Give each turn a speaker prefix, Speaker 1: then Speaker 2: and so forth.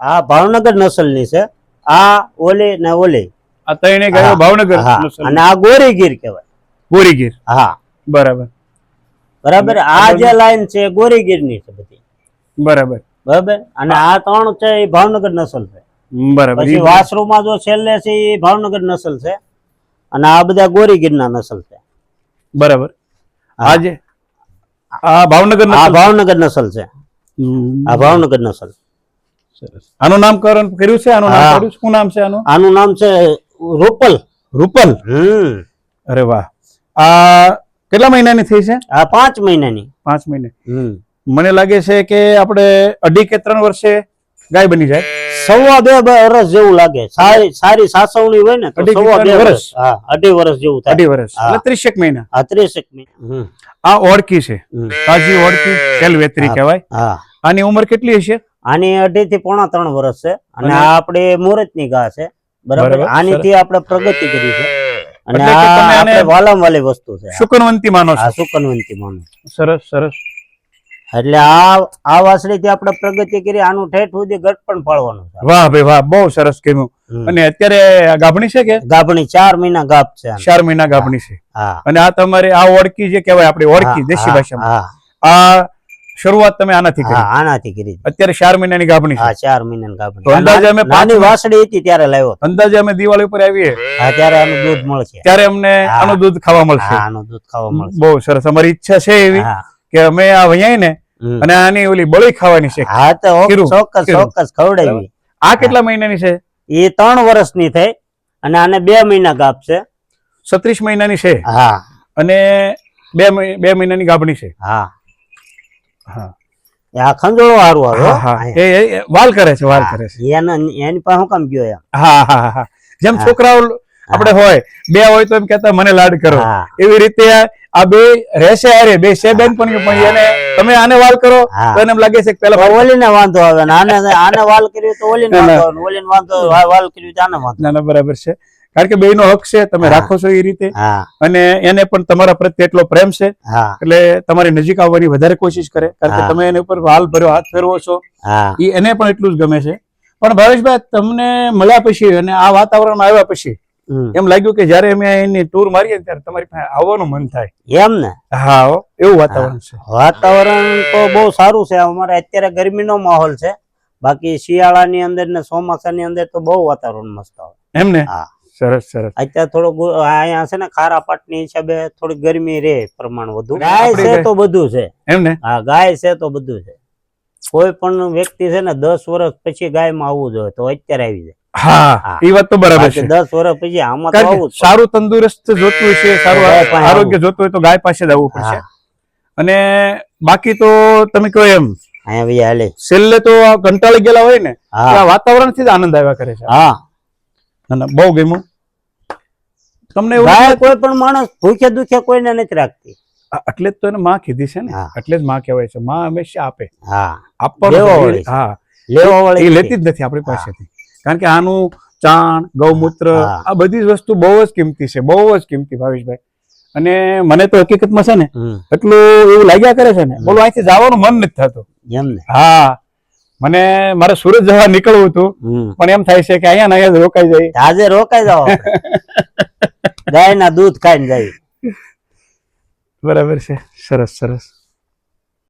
Speaker 1: આ ભાવનગર નસલની છે. આ ઓલી ને ઓલી.
Speaker 2: આ ત્રણે ગાયો ભાવનગર
Speaker 1: અને આ ગોરીગીર કહેવાય.
Speaker 2: ગોરીગીર?
Speaker 1: હા.
Speaker 2: બરાબર.
Speaker 1: બરાબર?
Speaker 2: અને
Speaker 1: આ જે લાઈન છે ગોરીગીરની છે બધી.
Speaker 2: બરાબર.
Speaker 1: બરાબર? અને આ ત્રણ છે એ ભાવનગર નસલ છે.
Speaker 2: બરાબર.
Speaker 1: પછી વાસરુમાં જો છેલ્લે છે એ ભાવનગર નસલ છે. અને આ બધા ગોરીગીરના નસલ છે.
Speaker 2: બરાબર. આજે આ ભાવનગર
Speaker 1: આ ભાવનગર નસલ છે. આ ભાવનગર નસલ
Speaker 2: આનું નામકરણ કર્યું છે? આનું નામ? શું નામ છે આનું?
Speaker 1: આનું નામ છે રૂપલ.
Speaker 2: રૂપલ?
Speaker 1: હમ.
Speaker 2: અરે વાહ. આ કેટલા મહિનાની થઈ છે?
Speaker 1: આ પાંચ મહિનાની.
Speaker 2: પાંચ મહિને. મને લાગે છે કે આપણે અઢી કે ત્રણ વર્ષે ગાય બની જાય.
Speaker 1: સવા બે વર્ષ જેવું લાગે. સારી સારી સાસવણી હોય ને
Speaker 2: અઢી
Speaker 1: સવા બે વર્ષ? હા અઢી વર્ષ જેવું થાય.
Speaker 2: અઢી વર્ષ
Speaker 1: હા.
Speaker 2: એટલે ત્રીસેક મહિના.
Speaker 1: આ ત્રીસેક મહિના.
Speaker 2: આ ઓળકી છે. તાજી ઓળકી કેલવેત્રી
Speaker 1: હા.
Speaker 2: કહેવાય.
Speaker 1: હા.
Speaker 2: આની ઉંમર કેટલી હશે?
Speaker 1: આની અઢી થી પોણા ત્રણ વર્ષ છે. અને આ આપણે મુહૂર્તની ઘા છે. બરાબર?
Speaker 2: આની
Speaker 1: આનીથી આપણે પ્રગતિ કરી છે. અને આ આપણે વાલમ વાલી વસ્તુ છે.
Speaker 2: શુકનવંતી માનો છો?
Speaker 1: સુકનવંતી માનો
Speaker 2: સરસ સરસ.
Speaker 1: એટલે આ આ વાસળી થી આપણે પ્રગતિ કરી આનું ઠેઠ સુધી ગટ પણ છે.
Speaker 2: વાહ ભાઈ વાહ બહુ સરસ કહ્યું અને અત્યારે ગાભણી છે કે?
Speaker 1: ગાભણી ચાર મહિના ગાભ છે
Speaker 2: ચાર મહિના ગાભણી છે. અને આ તમારે આ ઓળખી જે કહેવાય આપણી
Speaker 1: ઓળખી
Speaker 2: દેશી ભાષામાં. આ શરૂઆત તમે આનાથી કરી.
Speaker 1: આનાથી કરી.
Speaker 2: અત્યારે ચાર મહિનાની ગાભણી
Speaker 1: હા ચાર મહિનાની ગાભણી.
Speaker 2: અંદાજે અમે
Speaker 1: પાણી વાસડી હતી ત્યારે લાવ્યો.
Speaker 2: અંદાજે અમે દિવાળી ઉપર આવીએ.
Speaker 1: હા ત્યારે આનું દૂધ મળશે.
Speaker 2: ત્યારે અમને આનું દૂધ ખાવા મળશે.
Speaker 1: આનું દૂધ ખાવા મળશે.
Speaker 2: બહુ સરસ. અમારી ઈચ્છા છે એવી. કે અમે આ વૈયાય ને અને આની ઓલી બળી ખાવાની છે.
Speaker 1: હા તો ચોક્કસ ચોક્કસ ખવડાવી.
Speaker 2: આ કેટલા મહિનાની છે?
Speaker 1: એ ત્રણ વર્ષની થઈ અને આને બે મહિના ગાપ છે.
Speaker 2: છત્રીસ મહિનાની છે?
Speaker 1: હા.
Speaker 2: અને બે બે મહિનાની ગાભણી છે?
Speaker 1: હા.
Speaker 2: હા.
Speaker 1: આ ખંજોળો હારું આવે હો.
Speaker 2: હા હા. એ વાલ કરે છે વાલ કરે છે.
Speaker 1: એના એની પાસે હું કામ ગયો એમ.
Speaker 2: હા હા, હા જેમ છોકરાઓ આપણે હોય બે હોય તો એમ કેતા મને લાડ કરો. એવી રીતે આ બે રહેશે અરે બે છે બેન પણ પણ એને તમે આને વાલ કરો તો એને એમ લાગે છે કે પેલા
Speaker 1: ઓલીને વાંધો આવે ને આને આને વાલ કર્યો તો ઓલીને
Speaker 2: ના, ના.
Speaker 1: વાંધો આવે ને ઓલીને વાંધો વાલ કર્યો તો આને વાંધો
Speaker 2: ના ના બરાબર છે. કારણ કે બેયનો હક છે તમે રાખો છો એ રીતે. અને એને પણ તમારા પ્રત્યે એટલો પ્રેમ છે એટલે તમારી નજીક આવવાની વધારે કોશિશ કરે કારણ કે તમે એની ઉપર વાલ ભર્યો હાથ ફેરવો છો એ એને પણ એટલું જ ગમે છે. પણ ભાવેશભાઈ તમને મળ્યા પછી અને આ વાતાવરણમાં આવ્યા પછી. એમ લાગ્યું કે જયારે અમે એની ટૂર મારીએ ત્યારે તમારી પાસે આવવાનું મન થાય.
Speaker 1: એમ ને?
Speaker 2: હા એવું વાતાવરણ છે.
Speaker 1: વાતાવરણ તો બહુ સારું છે. અમારે અત્યારે ગરમીનો માહોલ છે. બાકી શિયાળાની અંદર ને ચોમાસાની અંદર તો બહુ વાતાવરણ મસ્ત આવે.
Speaker 2: એમ ને?
Speaker 1: હા.
Speaker 2: સરસ સરસ.
Speaker 1: અત્યારે થોડો અહીંયા છે ને ખારા પાટની હિસાબે થોડી ગરમી રે પ્રમાણ વધુ. ગાય છે તો બધું છે.
Speaker 2: એમ ને?
Speaker 1: હા ગાય છે તો બધું છે. કોઈ પણ વ્યક્તિ છે ને દસ વર્ષ પછી ગાયમાં આવવું જોઈએ તો અત્યારે આવી જાય.
Speaker 2: હા. એ વાત તો બરાબર છે.
Speaker 1: દસ વર્ષ પછી આમાં તો
Speaker 2: સારું તંદુરસ્ત જોતું છે સારું આરોગ્ય જોતું હોય તો ગાય પાસે જ આવવું પડશે. અને બાકી તો તમે કહો એમ છેલ્લે તો કંટાળી ગયેલા હોય ને વાતાવરણથી જ આનંદ આવ્યા કરે છે.
Speaker 1: હા.
Speaker 2: ના, બહુ ગમ્યું. તમને
Speaker 1: ગાય કોઈ પણ માણસ ભૂખે દુખે કોઈને નથી રાખતી.
Speaker 2: એટલે જ તો એને માં કીધી છે ને એટલે જ માં કહેવાય છે. માં હંમેશા આપે.
Speaker 1: હા.
Speaker 2: હા.
Speaker 1: લેવા વાળી
Speaker 2: લેતી જ નથી આપણી પાસેથી. કારણ કે આનું ચાણ ગૌમૂત્ર આ બધી જ વસ્તુ બહુ જ કિંમતી છે બહુ જ કિંમતી ભાવેશભાઈ. અને મને તો હકીકતમાં છે ને એટલું એવું લાગ્યા કરે છે ને. બોલો અહીંથી જવાનું મન નથી થતું.
Speaker 1: એમ ને?
Speaker 2: હા. મને મારે સુરત જવા નીકળવું હતું પણ એમ થાય છે કે અહીંયા ને અહીંયા રોકાઈ જાય
Speaker 1: આજે રોકાઈ જાવ ગાય ના દૂધ ખાઈને જાય
Speaker 2: બરાબર છે. સરસ સરસ.